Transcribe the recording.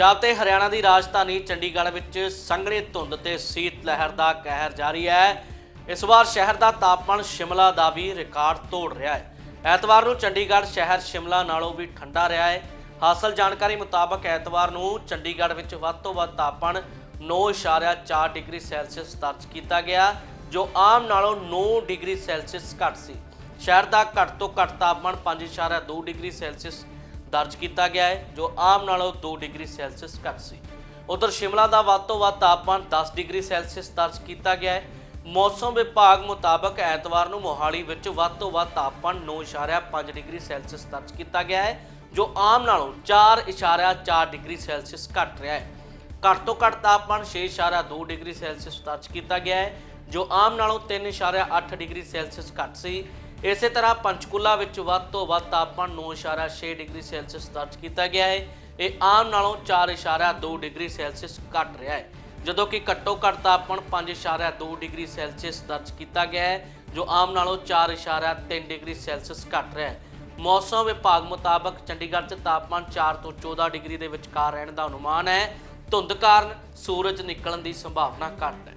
ਪੰਜਾਬ ਤੇ ਹਰਿਆਣਾ ਦੀ ਰਾਜਧਾਨੀ ਚੰਡੀਗੜ੍ਹ ਵਿੱਚ ਸੰਘਣੀ ਧੁੰਦ ਤੇ ਸੀਤ ਲਹਿਰ ਦਾ ਕਹਿਰ ਜਾਰੀ ਹੈ। ਇਸ ਵਾਰ ਸ਼ਹਿਰ ਦਾ ਤਾਪਮਾਨ ਸ਼ਿਮਲਾ ਦਾ ਵੀ ਰਿਕਾਰਡ ਤੋੜ ਰਿਹਾ ਹੈ। ਐਤਵਾਰ ਨੂੰ ਚੰਡੀਗੜ੍ਹ ਸ਼ਹਿਰ ਸ਼ਿਮਲਾ ਨਾਲੋਂ ਵੀ ਠੰਡਾ ਰਿਹਾ ਹੈ। ਹਾਸਲ ਜਾਣਕਾਰੀ ਮੁਤਾਬਕ ਐਤਵਾਰ ਨੂੰ ਚੰਡੀਗੜ੍ਹ ਵਿੱਚ ਵੱਧ ਤੋਂ ਵੱਧ ਤਾਪਮਾਨ 9.4 ਡਿਗਰੀ ਸੈਲਸੀਅਸ ਦਰਜ ਕੀਤਾ ਗਿਆ, ਜੋ ਆਮ ਨਾਲੋਂ 9 ਡਿਗਰੀ ਸੈਲਸੀਅਸ ਘੱਟ ਸੀ। ਸ਼ਹਿਰ ਦਾ ਘੱਟ ਤੋਂ ਘੱਟ ਤਾਪਮਾਨ 5.2 ਡਿਗਰੀ ਸੈਲਸੀਅਸ ਦਰਜ ਕੀਤਾ ਗਿਆ ਹੈ, ਜੋ ਆਮ ਨਾਲੋਂ 2 ਡਿਗਰੀ ਸੈਲਸੀਅਸ ਘੱਟ ਸੀ। ਉਧਰ ਸ਼ਿਮਲਾ ਦਾ ਵੱਧ ਤੋਂ ਵੱਧ ਤਾਪਮਾਨ 10 ਡਿਗਰੀ ਸੈਲਸੀਅਸ ਦਰਜ ਕੀਤਾ ਗਿਆ ਹੈ। ਮੌਸਮ ਵਿਭਾਗ ਮੁਤਾਬਕ ਐਤਵਾਰ ਨੂੰ ਮੋਹਾਲੀ ਵਿੱਚ ਵੱਧ ਤੋਂ ਵੱਧ ਤਾਪਮਾਨ 9.5 ਡਿਗਰੀ ਸੈਲਸੀਅਸ ਦਰਜ ਕੀਤਾ ਗਿਆ ਹੈ, ਜੋ ਆਮ ਨਾਲੋਂ 4.4 ਡਿਗਰੀ ਸੈਲਸੀਅਸ ਘੱਟ ਰਿਹਾ ਹੈ। ਘੱਟ ਤੋਂ ਘੱਟ ਤਾਪਮਾਨ 6.2 ਡਿਗਰੀ ਸੈਲਸੀਅਸ ਦਰਜ ਕੀਤਾ ਗਿਆ ਹੈ, ਜੋ ਆਮ ਨਾਲੋਂ 3.8 ਡਿਗਰੀ ਸੈਲਸੀਅਸ ਘੱਟ ਸੀ। ਇਸੇ ਤਰ੍ਹਾਂ ਪੰਚਕੂਲਾ ਵਿੱਚ ਵੱਧ ਤੋਂ ਵੱਧ ਤਾਪਮਾਨ 9.6 ਡਿਗਰੀ ਸੈਲਸੀਅਸ ਦਰਜ ਕੀਤਾ ਗਿਆ ਹੈ। ਇਹ ਆਮ ਨਾਲੋਂ 4.2 ਡਿਗਰੀ ਸੈਲਸੀਅਸ ਘੱਟ ਰਿਹਾ ਹੈ। ਜਦੋਂ ਕਿ ਘੱਟੋ ਘੱਟ ਤਾਪਮਾਨ 5.2 ਡਿਗਰੀ ਸੈਲਸੀਅਸ ਦਰਜ ਕੀਤਾ ਗਿਆ ਹੈ, ਜੋ ਆਮ ਨਾਲੋਂ 4.3 ਡਿਗਰੀ ਸੈਲਸੀਅਸ ਘੱਟ ਰਿਹਾ ਹੈ। ਮੌਸਮ ਵਿਭਾਗ ਮੁਤਾਬਕ ਚੰਡੀਗੜ੍ਹ 'ਚ ਤਾਪਮਾਨ 4 ਤੋਂ 14 ਡਿਗਰੀ ਦੇ ਵਿਚਕਾਰ ਰਹਿਣ ਦਾ ਅਨੁਮਾਨ ਹੈ। ਧੁੰਦ ਕਾਰਨ ਸੂਰਜ ਨਿਕਲਣ ਦੀ ਸੰਭਾਵਨਾ ਘੱਟ ਹੈ।